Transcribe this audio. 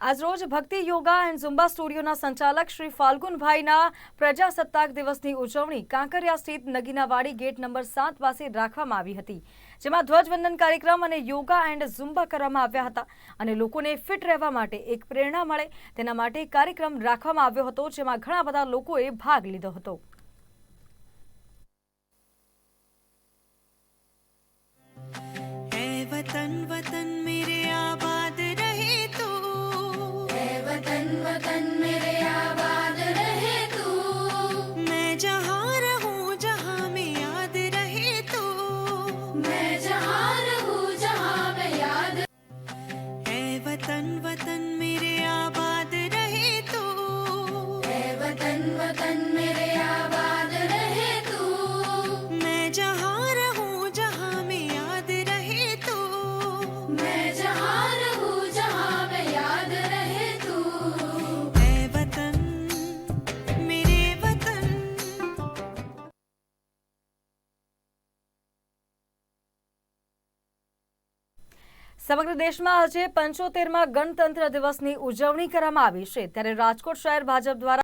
આજરોજ ભક્તિ યોગા એન્ડ ઝુંબા સ્ટુડિયોના સંચાલક શ્રી ફાલ્ગુનભાઈના પ્રજાસત્તાક દિવસની ઉજવણી કાંકરિયા સ્થિત નગીનાવાડી ગેટ નંબર સાત પાસે રાખવામાં આવી હતી, જેમાં ધ્વજવંદન કાર્યક્રમ અને યોગા એન્ડ ઝુંબા કરવામાં આવ્યા હતા અને લોકોને ફિટ રહેવા માટે એક પ્રેરણા મળે તેના માટે કાર્યક્રમ રાખવામાં આવ્યો હતો, જેમાં ઘણા બધા લોકોએ ભાગ લીધો હતો. વતન વતન સમગ્ર દેશમાં આજે પંચોતેરમાં ગણતંત્ર દિવસની ઉજવણી કરવામાં આવી છે. ત્યારે રાજકોટ શહેર ભાજપ દ્વારા